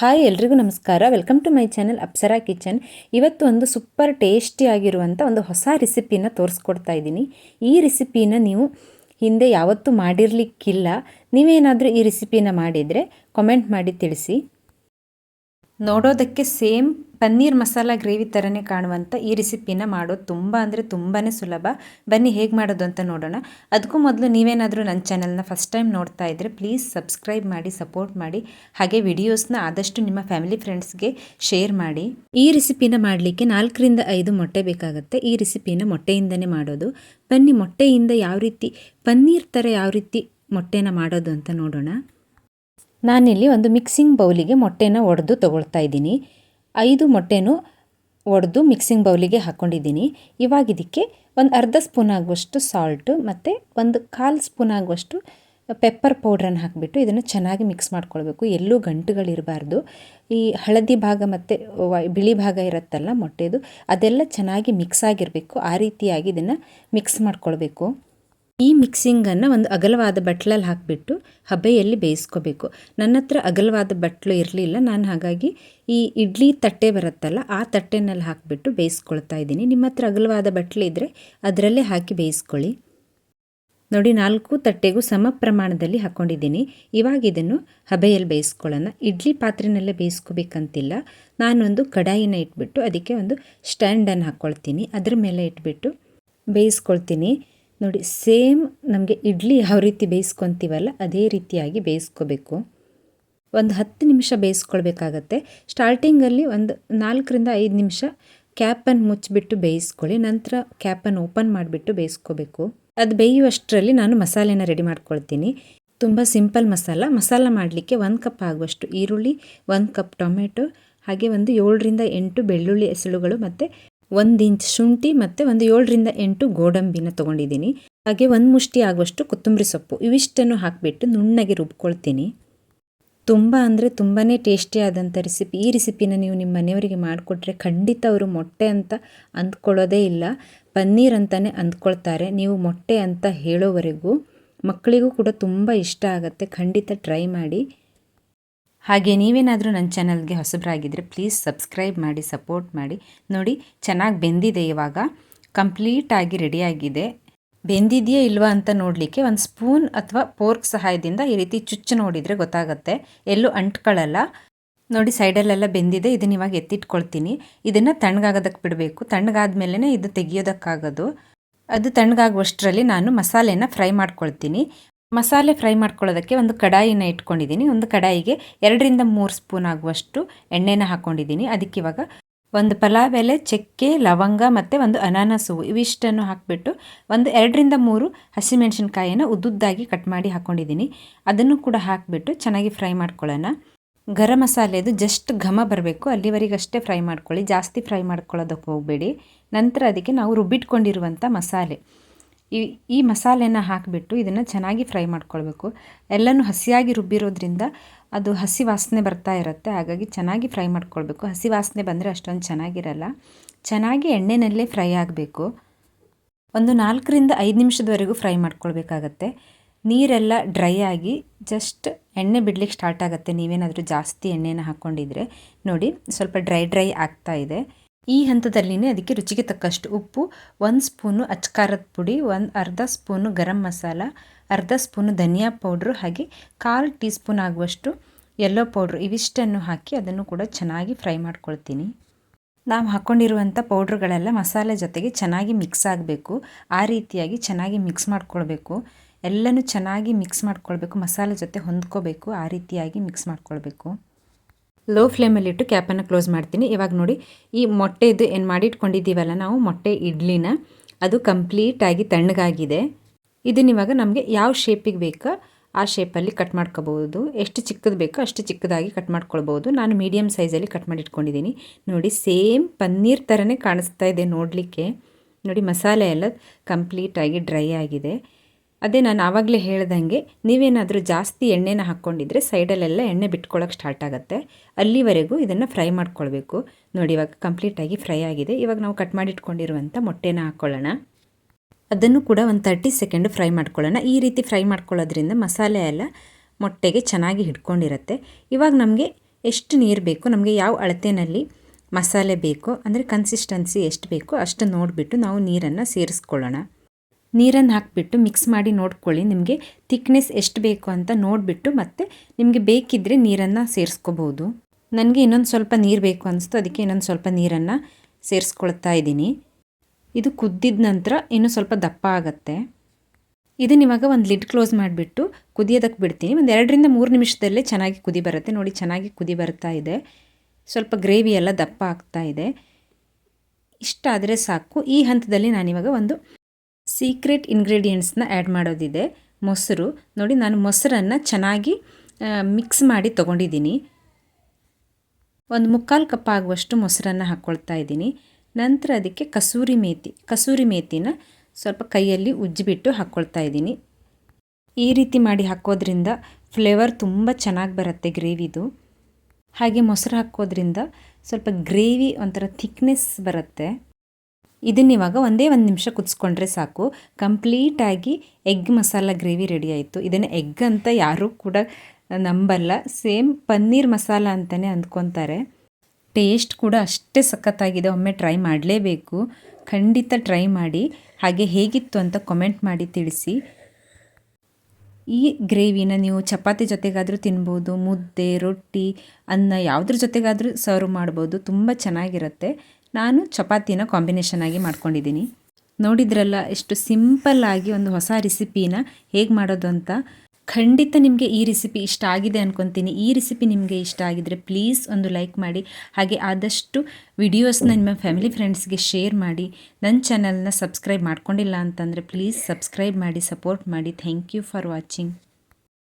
Hi ಎಲ್ರಿಗೂ ನಮಸ್ಕಾರ. Welcome to my channel Apsara kitchen ಇವತ್ತು ಒಂದು ಸೂಪರ್ ಟೇಸ್ಟಿಯಾಗಿರುವಂಥ ಒಂದು ಹೊಸ ರೆಸಿಪಿನ ತೋರಿಸ್ಕೊಡ್ತಾ ಇದ್ದೀನಿ. ಈ ರೆಸಿಪಿನ ನೀವು ಹಿಂದೆ ಯಾವತ್ತೂ ಮಾಡಿರಲಿಕ್ಕಿಲ್ಲ. ನೀವೇನಾದರೂ ಈ ರೆಸಿಪಿನ ಮಾಡಿದರೆ ಕಾಮೆಂಟ್ ಮಾಡಿ ತಿಳಿಸಿ. ನೋಡೋದಕ್ಕೆ ಸೇಮ್ ಪನ್ನೀರ್ ಮಸಾಲ ಗ್ರೇವಿ ಥರನೇ ಕಾಣುವಂಥ ಈ ರೆಸಿಪಿನ ಮಾಡೋದು ತುಂಬ ಅಂದರೆ ತುಂಬಾ ಸುಲಭ. ಬನ್ನಿ ಹೇಗೆ ಮಾಡೋದು ಅಂತ ನೋಡೋಣ. ಅದಕ್ಕೂ ಮೊದಲು ನೀವೇನಾದರೂ ನನ್ನ ಚಾನಲ್ನ ಫಸ್ಟ್ ಟೈಮ್ ನೋಡ್ತಾ ಇದ್ದರೆ ಪ್ಲೀಸ್ ಸಬ್ಸ್ಕ್ರೈಬ್ ಮಾಡಿ ಸಪೋರ್ಟ್ ಮಾಡಿ, ಹಾಗೆ ವಿಡಿಯೋಸ್ನ ಆದಷ್ಟು ನಿಮ್ಮ ಫ್ಯಾಮಿಲಿ ಫ್ರೆಂಡ್ಸ್ಗೆ ಶೇರ್ ಮಾಡಿ. ಈ ರೆಸಿಪಿನ ಮಾಡಲಿಕ್ಕೆ ನಾಲ್ಕರಿಂದ ಐದು ಮೊಟ್ಟೆ ಬೇಕಾಗುತ್ತೆ. ಈ ರೆಸಿಪಿನ ಮೊಟ್ಟೆಯಿಂದನೇ ಮಾಡೋದು. ಬನ್ನಿ ಮೊಟ್ಟೆಯಿಂದ ಯಾವ ರೀತಿ, ಪನ್ನೀರ್ ಥರ ಯಾವ ರೀತಿ ಮೊಟ್ಟೆನ ಮಾಡೋದು ಅಂತ ನೋಡೋಣ. ನಾನಿಲ್ಲಿ ಒಂದು ಮಿಕ್ಸಿಂಗ್ ಬೌಲಿಗೆ ಮೊಟ್ಟೆನ ಒಡೆದು ತೊಗೊಳ್ತಾ ಇದ್ದೀನಿ. ಐದು ಮೊಟ್ಟೆನೂ ಒಡೆದು ಮಿಕ್ಸಿಂಗ್ ಬೌಲಿಗೆ ಹಾಕ್ಕೊಂಡಿದ್ದೀನಿ ಇವಾಗ ಇದಕ್ಕೆ ಒಂದು ಅರ್ಧ ಸ್ಪೂನ್ ಆಗುವಷ್ಟು ಸಾಲ್ಟು ಮತ್ತು ಒಂದು ಕಾಲು ಸ್ಪೂನ್ ಆಗುವಷ್ಟು ಪೆಪ್ಪರ್ ಪೌಡ್ರನ್ನು ಹಾಕಿಬಿಟ್ಟು ಇದನ್ನು ಚೆನ್ನಾಗಿ ಮಿಕ್ಸ್ ಮಾಡ್ಕೊಳ್ಬೇಕು. ಎಲ್ಲೂ ಗಂಟುಗಳಿರಬಾರ್ದು. ಈ ಹಳದಿ ಭಾಗ ಮತ್ತು ಬಿಳಿ ಭಾಗ ಇರುತ್ತಲ್ಲ ಮೊಟ್ಟೆದು ಅದೆಲ್ಲ ಚೆನ್ನಾಗಿ ಮಿಕ್ಸ್ ಆಗಿರಬೇಕು. ಆ ರೀತಿಯಾಗಿ ಇದನ್ನು ಮಿಕ್ಸ್ ಮಾಡ್ಕೊಳ್ಬೇಕು. ಈ ಮಿಕ್ಸಿಂಗನ್ನು ಒಂದು ಅಗಲವಾದ ಬಟ್ಲಲ್ಲಿ ಹಾಕಿಬಿಟ್ಟು ಹಬೆಯಲ್ಲಿ ಬೇಯಿಸ್ಕೋಬೇಕು. ನನ್ನ ಹತ್ರ ಅಗಲವಾದ ಬಟ್ಲು ಇರಲಿಲ್ಲ. ನಾನು ಹಾಗಾಗಿ ಈ ಇಡ್ಲಿ ತಟ್ಟೆ ಬರುತ್ತಲ್ಲ, ಆ ತಟ್ಟೆನಲ್ಲಿ ಹಾಕಿಬಿಟ್ಟು ಬೇಯಿಸ್ಕೊಳ್ತಾ ಇದ್ದೀನಿ. ನಿಮ್ಮ ಹತ್ರ ಅಗಲವಾದ ಬಟ್ಲು ಇದ್ದರೆ ಅದರಲ್ಲೇ ಹಾಕಿ ಬೇಯಿಸ್ಕೊಳ್ಳಿ. ನೋಡಿ, ನಾಲ್ಕು ತಟ್ಟೆಗೂ ಸಮ ಪ್ರಮಾಣದಲ್ಲಿ ಹಾಕ್ಕೊಂಡಿದ್ದೀನಿ ಇವಾಗ ಇದನ್ನು ಹಬೆಯಲ್ಲಿ ಬೇಯಿಸ್ಕೊಳ್ಳೋಣ. ಇಡ್ಲಿ ಪಾತ್ರೆನಲ್ಲೇ ಬೇಯಿಸ್ಕೋಬೇಕಂತಿಲ್ಲ. ನಾನೊಂದು ಕಡಾಯಿನ ಇಟ್ಬಿಟ್ಟು ಅದಕ್ಕೆ ಒಂದು ಸ್ಟ್ಯಾಂಡನ್ನು ಹಾಕ್ಕೊಳ್ತೀನಿ. ಅದ್ರ ಮೇಲೆ ಇಟ್ಬಿಟ್ಟು ಬೇಯಿಸ್ಕೊಳ್ತೀನಿ. ನೋಡಿ, ಸೇಮ್ ನಮಗೆ ಇಡ್ಲಿ ಯಾವ ರೀತಿ ಬೇಯಿಸ್ಕೊತೀವಲ್ಲ, ಅದೇ ರೀತಿಯಾಗಿ ಬೇಯಿಸ್ಕೋಬೇಕು. ಒಂದು ಹತ್ತು ನಿಮಿಷ ಬೇಯಿಸ್ಕೊಳ್ಬೇಕಾಗತ್ತೆ. ಸ್ಟಾರ್ಟಿಂಗಲ್ಲಿ ಒಂದು ನಾಲ್ಕರಿಂದ ಐದು ನಿಮಿಷ ಕ್ಯಾಪನ್ನು ಮುಚ್ಚಿಬಿಟ್ಟು ಬೇಯಿಸ್ಕೊಳ್ಳಿ, ನಂತರ ಕ್ಯಾಪನ್ನು ಓಪನ್ ಮಾಡಿಬಿಟ್ಟು ಬೇಯಿಸ್ಕೋಬೇಕು. ಅದು ಬೇಯುವಷ್ಟರಲ್ಲಿ ನಾನು ಮಸಾಲೆನ ರೆಡಿ ಮಾಡ್ಕೊಳ್ತೀನಿ. ತುಂಬ ಸಿಂಪಲ್ ಮಸಾಲ ಮಸಾಲ ಮಾಡಲಿಕ್ಕೆ ಒಂದು ಕಪ್ ಆಗುವಷ್ಟು ಈರುಳ್ಳಿ, ಒಂದು ಕಪ್ ಟೊಮೆಟೊ, ಹಾಗೆ ಒಂದು ಏಳರಿಂದ ಎಂಟು ಬೆಳ್ಳುಳ್ಳಿ ಎಸಳುಗಳು ಮತ್ತು ಒಂದು ಇಂಚ್ ಶುಂಠಿ ಮತ್ತು ಒಂದು ಏಳರಿಂದ ಎಂಟು ಗೋಡಂಬಿನ ತೊಗೊಂಡಿದ್ದೀನಿ. ಹಾಗೆ ಒಂದು ಮುಷ್ಟಿ ಆಗುವಷ್ಟು ಕೊತ್ತಂಬರಿ ಸೊಪ್ಪು ಇವಿಷ್ಟನ್ನು ಹಾಕಿಬಿಟ್ಟು ನುಣ್ಣಗೆ ರುಬ್ಕೊಳ್ತೀನಿ. ತುಂಬ ಅಂದರೆ ತುಂಬಾ ಟೇಸ್ಟಿಯಾದಂಥ ರೆಸಿಪಿ. ಈ ರೆಸಿಪಿನ ನೀವು ನಿಮ್ಮ ಮನೆಯವರಿಗೆ ಮಾಡಿಕೊಟ್ರೆ ಖಂಡಿತ ಅವರು ಮೊಟ್ಟೆ ಅಂತ ಅಂದ್ಕೊಳ್ಳೋದೇ ಇಲ್ಲ. ಪನ್ನೀರ್ ಅಂತಲೇ ಅಂದ್ಕೊಳ್ತಾರೆ. ನೀವು ಮೊಟ್ಟೆ ಅಂತ ಹೇಳೋವರೆಗೂ ಮಕ್ಕಳಿಗೂ ಕೂಡ ತುಂಬ ಇಷ್ಟ ಆಗುತ್ತೆ. ಖಂಡಿತ ಟ್ರೈ ಮಾಡಿ. ಹಾಗೆ ನೀವೇನಾದರೂ ನನ್ನ ಚಾನಲ್ಗೆ ಹೊಸಬರಾಗಿದ್ದರೆ ಪ್ಲೀಸ್ ಸಬ್ಸ್ಕ್ರೈಬ್ ಮಾಡಿ ಸಪೋರ್ಟ್ ಮಾಡಿ. ನೋಡಿ, ಚೆನ್ನಾಗಿ ಬೆಂದಿದೆ ಇವಾಗ. ಕಂಪ್ಲೀಟಾಗಿ ರೆಡಿಯಾಗಿದೆ ಬೆಂದಿದೆಯೇ ಇಲ್ವಾ ಅಂತ ನೋಡಲಿಕ್ಕೆ ಒಂದು ಸ್ಪೂನ್ ಅಥವಾ ಪೋರ್ಕ್ ಸಹಾಯದಿಂದ ಈ ರೀತಿ ಚುಚ್ಚು ನೋಡಿದರೆ ಗೊತ್ತಾಗುತ್ತೆ. ಎಲ್ಲೂ ಅಂಟ್ಕೊಳ್ಳಲ್ಲ. ನೋಡಿ, ಸೈಡಲ್ಲೆಲ್ಲ ಬೆಂದಿದೆ. ಇದನ್ನ ಇವಾಗ ಎತ್ತಿಟ್ಕೊಳ್ತೀನಿ. ಇದನ್ನು ತಣ್ಣಗಾಗೋದಕ್ಕೆ ಬಿಡಬೇಕು. ತಣ್ಣಗಾದ ತಣ್ಣಗಾದ್ಮೇಲೆ ಇದು ತೆಗಿಯೋದಕ್ಕಾಗೋದು. ಅದು ತಣ್ಣಗಾಗುವಷ್ಟರಲ್ಲಿ ನಾನು ಮಸಾಲೆನ ಫ್ರೈ ಮಾಡ್ಕೊಳ್ತೀನಿ. ಮಸಾಲೆ ಫ್ರೈ ಮಾಡ್ಕೊಳ್ಳೋದಕ್ಕೆ ಒಂದು ಕಡಾಯಿನ ಇಟ್ಕೊಂಡಿದ್ದೀನಿ. ಒಂದು ಕಡಾಯಿಗೆ ಎರಡರಿಂದ ಮೂರು ಸ್ಪೂನ್ ಆಗುವಷ್ಟು ಎಣ್ಣೆನ ಹಾಕ್ಕೊಂಡಿದ್ದೀನಿ ಅದಕ್ಕೆ ಇವಾಗ ಒಂದು ಪಲಾವ್ ಎಲೆ, ಚಕ್ಕೆ, ಲವಂಗ ಮತ್ತು ಒಂದು ಅನಾನಸ್ ಹೂವು ಇವಿಷ್ಟನ್ನು ಹಾಕಿಬಿಟ್ಟು ಒಂದು ಎರಡರಿಂದ ಮೂರು ಹಸಿಮೆಣಸಿನ್ಕಾಯಿನ ಉದ್ದುದ್ದಾಗಿ ಕಟ್ ಮಾಡಿ ಹಾಕ್ಕೊಂಡಿದ್ದೀನಿ ಅದನ್ನು ಕೂಡ ಹಾಕಿಬಿಟ್ಟು ಚೆನ್ನಾಗಿ ಫ್ರೈ ಮಾಡ್ಕೊಳ್ಳೋಣ. ಗರಂ ಮಸಾಲೆದು ಜಸ್ಟ್ ಘಮ ಬರಬೇಕು. ಅಲ್ಲಿವರೆಗಷ್ಟೇ ಫ್ರೈ ಮಾಡ್ಕೊಳ್ಳಿ. ಜಾಸ್ತಿ ಫ್ರೈ ಮಾಡ್ಕೊಳ್ಳೋದಕ್ಕೆ ಹೋಗಬೇಡಿ. ನಂತರ ಅದಕ್ಕೆ ನಾವು ರುಬ್ಬಿಟ್ಕೊಂಡಿರುವಂಥ ಮಸಾಲೆ. ಈ ಈ ಮಸಾಲೆನ ಹಾಕಿಬಿಟ್ಟು ಇದನ್ನು ಚೆನ್ನಾಗಿ ಫ್ರೈ ಮಾಡ್ಕೊಳ್ಬೇಕು. ಎಲ್ಲನೂ ಹಸಿಯಾಗಿ ರುಬ್ಬಿರೋದ್ರಿಂದ ಅದು ಹಸಿ ವಾಸನೆ ಬರ್ತಾ ಇರುತ್ತೆ. ಹಾಗಾಗಿ ಚೆನ್ನಾಗಿ ಫ್ರೈ ಮಾಡ್ಕೊಳ್ಬೇಕು. ಹಸಿ ವಾಸನೆ ಬಂದರೆ ಅಷ್ಟೊಂದು ಚೆನ್ನಾಗಿರಲ್ಲ. ಚೆನ್ನಾಗಿ ಎಣ್ಣೆನಲ್ಲೇ ಫ್ರೈ ಆಗಬೇಕು. ಒಂದು ನಾಲ್ಕರಿಂದ ಐದು ನಿಮಿಷದವರೆಗೂ ಫ್ರೈ ಮಾಡ್ಕೊಳ್ಬೇಕಾಗತ್ತೆ. ನೀರೆಲ್ಲ ಡ್ರೈ ಆಗಿ ಜಸ್ಟ್ ಎಣ್ಣೆ ಬಿಡ್ಲಿಕ್ಕೆ ಸ್ಟಾರ್ಟ್ ಆಗುತ್ತೆ. ನೀವೇನಾದರೂ ಜಾಸ್ತಿ ಎಣ್ಣೆನ ಹಾಕ್ಕೊಂಡಿದ್ರೆ ನೋಡಿ, ಸ್ವಲ್ಪ ಡ್ರೈ ಡ್ರೈ ಆಗ್ತಾ ಇದೆ. ಈ ಹಂತದಲ್ಲಿನೇ ಅದಕ್ಕೆ ರುಚಿಗೆ ತಕ್ಕಷ್ಟು ಉಪ್ಪು, ಒಂದು ಸ್ಪೂನು ಅಚ್ಕಾರದ ಪುಡಿ, ಒಂದು ಅರ್ಧ ಸ್ಪೂನು ಗರಂ ಮಸಾಲ, ಅರ್ಧ ಸ್ಪೂನು ಧನಿಯಾ ಪೌಡ್ರು ಹಾಗೆ ಕಾಲು ಟೀ ಸ್ಪೂನ್ ಆಗುವಷ್ಟು ಯೆಲ್ಲೋ ಪೌಡ್ರು ಇವಿಷ್ಟನ್ನು ಹಾಕಿ ಅದನ್ನು ಕೂಡ ಚೆನ್ನಾಗಿ ಫ್ರೈ ಮಾಡ್ಕೊಳ್ತೀನಿ. ನಾವು ಹಾಕ್ಕೊಂಡಿರುವಂಥ ಪೌಡ್ರುಗಳೆಲ್ಲ ಮಸಾಲೆ ಜೊತೆಗೆ ಚೆನ್ನಾಗಿ ಮಿಕ್ಸ್ ಆಗಬೇಕು. ಆ ರೀತಿಯಾಗಿ ಚೆನ್ನಾಗಿ ಮಿಕ್ಸ್ ಮಾಡ್ಕೊಳ್ಬೇಕು. ಎಲ್ಲನೂ ಚೆನ್ನಾಗಿ ಮಿಕ್ಸ್ ಮಾಡ್ಕೊಳ್ಬೇಕು, ಮಸಾಲೆ ಜೊತೆ ಹೊಂದ್ಕೋಬೇಕು, ಆ ರೀತಿಯಾಗಿ ಮಿಕ್ಸ್ ಮಾಡ್ಕೊಳ್ಬೇಕು. ಲೋ ಫ್ಲೇಮಲ್ಲಿಟ್ಟು ಕ್ಯಾಪನ್ನು ಕ್ಲೋಸ್ ಮಾಡ್ತೀನಿ. ಇವಾಗ ನೋಡಿ, ಈ ಮೊಟ್ಟೆದು ಏನು ಮಾಡಿಟ್ಕೊಂಡಿದ್ದೀವಲ್ಲ ನಾವು? ಮೊಟ್ಟೆ ಇಡ್ಲಿನ. ಅದು ಕಂಪ್ಲೀಟಾಗಿ ತಣ್ಣಗಾಗಿದೆ. ಇದನ್ನ ಇವಾಗ ನಮಗೆ ಯಾವ ಶೇಪಿಗೆ ಬೇಕೋ ಆ ಶೇಪಲ್ಲಿ ಕಟ್ ಮಾಡ್ಕೋಬೋದು ಎಷ್ಟು ಚಿಕ್ಕದು ಬೇಕೋ ಅಷ್ಟು ಚಿಕ್ಕದಾಗಿ ಕಟ್ ಮಾಡ್ಕೊಳ್ಬೋದು ನಾನು ಮೀಡಿಯಮ್ ಸೈಜಲ್ಲಿ ಕಟ್ ಮಾಡಿ ಇಟ್ಕೊಂಡಿದ್ದೀನಿ ನೋಡಿ ಸೇಮ್ ಪನ್ನೀರ್ ಥರನೇ ಕಾಣಿಸ್ತಾ ಇದೆ ನೋಡಲಿಕ್ಕೆ. ನೋಡಿ, ಮಸಾಲೆ ಎಲ್ಲ ಕಂಪ್ಲೀಟಾಗಿ ಡ್ರೈ ಆಗಿದೆ. ಅದೇ ನಾನು ಆವಾಗಲೇ ಹೇಳ್ದಂಗೆ ನೀವೇನಾದರೂ ಜಾಸ್ತಿ ಎಣ್ಣೆನ ಹಾಕ್ಕೊಂಡಿದ್ರೆ ಸೈಡಲ್ಲೆಲ್ಲ ಎಣ್ಣೆ ಬಿಟ್ಕೊಳ್ಳೋಕೆ ಸ್ಟಾರ್ಟ್ ಆಗುತ್ತೆ. ಅಲ್ಲಿವರೆಗೂ ಇದನ್ನು ಫ್ರೈ ಮಾಡ್ಕೊಳ್ಬೇಕು. ನೋಡಿ, ಇವಾಗ ಕಂಪ್ಲೀಟಾಗಿ ಫ್ರೈ ಆಗಿದೆ. ಇವಾಗ ನಾವು ಕಟ್ ಮಾಡಿಟ್ಕೊಂಡಿರುವಂಥ ಮೊಟ್ಟೆನ ಹಾಕ್ಕೊಳ್ಳೋಣ ಅದನ್ನು ಕೂಡ ಒಂದು ತರ್ಟಿ ಸೆಕೆಂಡ್ ಫ್ರೈ ಮಾಡ್ಕೊಳ್ಳೋಣ. ಈ ರೀತಿ ಫ್ರೈ ಮಾಡ್ಕೊಳ್ಳೋದ್ರಿಂದ ಮಸಾಲೆ ಎಲ್ಲ ಮೊಟ್ಟೆಗೆ ಚೆನ್ನಾಗಿ ಹಿಡ್ಕೊಂಡಿರುತ್ತೆ. ಇವಾಗ ನಮಗೆ ಎಷ್ಟು ನೀರು ಬೇಕು, ನಮಗೆ ಯಾವ ಅಳತೆಯಲ್ಲಿ ಮಸಾಲೆ ಬೇಕು, ಅಂದರೆ ಕನ್ಸಿಸ್ಟೆನ್ಸಿ ಎಷ್ಟು ಬೇಕು ಅಷ್ಟು ನೋಡಿಬಿಟ್ಟು ನಾವು ನೀರನ್ನು ಸೇರಿಸ್ಕೊಳ್ಳೋಣ. ನೀರನ್ನು ಹಾಕಿಬಿಟ್ಟು ಮಿಕ್ಸ್ ಮಾಡಿ ನೋಡ್ಕೊಳ್ಳಿ. ನಿಮಗೆ ಥಿಕ್ನೆಸ್ ಎಷ್ಟು ಬೇಕು ಅಂತ ನೋಡಿಬಿಟ್ಟು ಮತ್ತು ನಿಮಗೆ ಬೇಕಿದ್ದರೆ ನೀರನ್ನು ಸೇರಿಸ್ಕೋಬೋದು. ನನಗೆ ಇನ್ನೊಂದು ಸ್ವಲ್ಪ ನೀರು ಬೇಕು ಅನಿಸ್ತು. ಅದಕ್ಕೆ ಇನ್ನೊಂದು ಸ್ವಲ್ಪ ನೀರನ್ನು ಸೇರಿಸ್ಕೊಳ್ತಾ ಇದ್ದೀನಿ. ಇದು ಕುದ್ದಿದ ನಂತರ ಇನ್ನೂ ಸ್ವಲ್ಪ ದಪ್ಪ ಆಗುತ್ತೆ. ಇದನ್ನ ಇವಾಗ ಒಂದು ಲಿಡ್ ಕ್ಲೋಸ್ ಮಾಡಿಬಿಟ್ಟು ಕುದಿಯೋದಕ್ಕೆ ಬಿಡ್ತೀನಿ. ಒಂದು ಎರಡರಿಂದ ಮೂರು ನಿಮಿಷದಲ್ಲೇ ಚೆನ್ನಾಗಿ ಕುದಿ ಬರುತ್ತೆ. ನೋಡಿ, ಚೆನ್ನಾಗಿ ಕುದಿ ಬರ್ತಾ ಇದೆ. ಸ್ವಲ್ಪ ಗ್ರೇವಿ ಎಲ್ಲ ದಪ್ಪ ಆಗ್ತಾ ಇದೆ. ಇಷ್ಟಾದರೆ ಸಾಕು. ಈ ಹಂತದಲ್ಲಿ ನಾನಿವಾಗ ಒಂದು ಸೀಕ್ರೆಟ್ ಇಂಗ್ರೀಡಿಯೆಂಟ್ಸ್ನ ಆ್ಯಡ್ ಮಾಡೋದಿದೆ. ಮೊಸರು. ನೋಡಿ, ನಾನು ಮೊಸರನ್ನು ಚೆನ್ನಾಗಿ ಮಿಕ್ಸ್ ಮಾಡಿ ತೊಗೊಂಡಿದ್ದೀನಿ. ಒಂದು ಮುಕ್ಕಾಲು ಕಪ್ ಆಗುವಷ್ಟು ಮೊಸರನ್ನು ಹಾಕ್ಕೊಳ್ತಾ ಇದ್ದೀನಿ. ನಂತರ ಅದಕ್ಕೆ ಕಸೂರಿ ಮೇತಿ, ಕಸೂರಿ ಮೇಥಿನ ಸ್ವಲ್ಪ ಕೈಯಲ್ಲಿ ಉಜ್ಜಿಬಿಟ್ಟು ಹಾಕ್ಕೊಳ್ತಾ ಇದ್ದೀನಿ. ಈ ರೀತಿ ಮಾಡಿ ಹಾಕೋದ್ರಿಂದ ಫ್ಲೇವರ್ ತುಂಬ ಚೆನ್ನಾಗಿ ಬರುತ್ತೆ ಗ್ರೇವಿದು ಹಾಗೆ ಮೊಸರು ಹಾಕೋದ್ರಿಂದ ಸ್ವಲ್ಪ ಗ್ರೇವಿ ಒಂಥರ ಥಿಕ್ನೆಸ್ ಬರುತ್ತೆ. ಇದನ್ನಿವಾಗ ಒಂದೇ ಒಂದು ನಿಮಿಷ ಕುದಿಸ್ಕೊಂಡ್ರೆ ಸಾಕು. ಕಂಪ್ಲೀಟಾಗಿ ಎಗ್ ಮಸಾಲ ಗ್ರೇವಿ ರೆಡಿ ಆಯಿತು. ಇದನ್ನು ಎಗ್ ಅಂತ ಯಾರೂ ಕೂಡ ನಂಬಲ್ಲ. ಸೇಮ್ ಪನ್ನೀರ್ ಮಸಾಲ ಅಂತಲೇ ಅಂದ್ಕೊತಾರೆ. ಟೇಸ್ಟ್ ಕೂಡ ಅಷ್ಟೇ ಸಖತ್ತಾಗಿದೆ. ಒಮ್ಮೆ ಟ್ರೈ ಮಾಡಲೇಬೇಕು. ಖಂಡಿತ ಟ್ರೈ ಮಾಡಿ. ಹಾಗೆ ಹೇಗಿತ್ತು ಅಂತ ಕಮೆಂಟ್ ಮಾಡಿ ತಿಳಿಸಿ. ಈ ಗ್ರೇವಿನ ನೀವು ಚಪಾತಿ ಜೊತೆಗಾದರೂ ತಿನ್ಬೋದು, ಮುದ್ದೆ, ರೊಟ್ಟಿ, ಅನ್ನ ಯಾವುದ್ರ ಜೊತೆಗಾದರೂ ಸರ್ವ್ ಮಾಡ್ಬೋದು. ತುಂಬ ಚೆನ್ನಾಗಿರುತ್ತೆ. ನಾನು ಚಪಾತಿನ ಕಾಂಬಿನೇಷನ್ ಆಗಿ ಮಾಡ್ಕೊಂಡಿದ್ದೀನಿ. ನೋಡಿದ್ರಲ್ಲ, ಎಷ್ಟು ಸಿಂಪಲ್ಲಾಗಿ ಒಂದು ಹೊಸ ರೆಸಿಪಿನ ಹೇಗೆ ಮಾಡೋದು ಅಂತ? ಖಂಡಿತ ನಿಮಗೆ ಈ ರೆಸಿಪಿ ಇಷ್ಟ ಆಗಿದೆ ಅನ್ಕೊತೀನಿ. ಈ ರೆಸಿಪಿ ನಿಮಗೆ ಇಷ್ಟ ಆಗಿದರೆ ಪ್ಲೀಸ್ ಒಂದು ಲೈಕ್ ಮಾಡಿ. ಹಾಗೆ ಆದಷ್ಟು ವಿಡಿಯೋಸ್ನ ನಿಮ್ಮ ಫ್ಯಾಮಿಲಿ ಫ್ರೆಂಡ್ಸ್ಗೆ ಶೇರ್ ಮಾಡಿ. ನನ್ನ ಚಾನಲ್ನ ಸಬ್ಸ್ಕ್ರೈಬ್ ಮಾಡ್ಕೊಂಡಿಲ್ಲ ಅಂತಂದರೆ ಪ್ಲೀಸ್ ಸಬ್ಸ್ಕ್ರೈಬ್ ಮಾಡಿ ಸಪೋರ್ಟ್ ಮಾಡಿ. Thank you for watching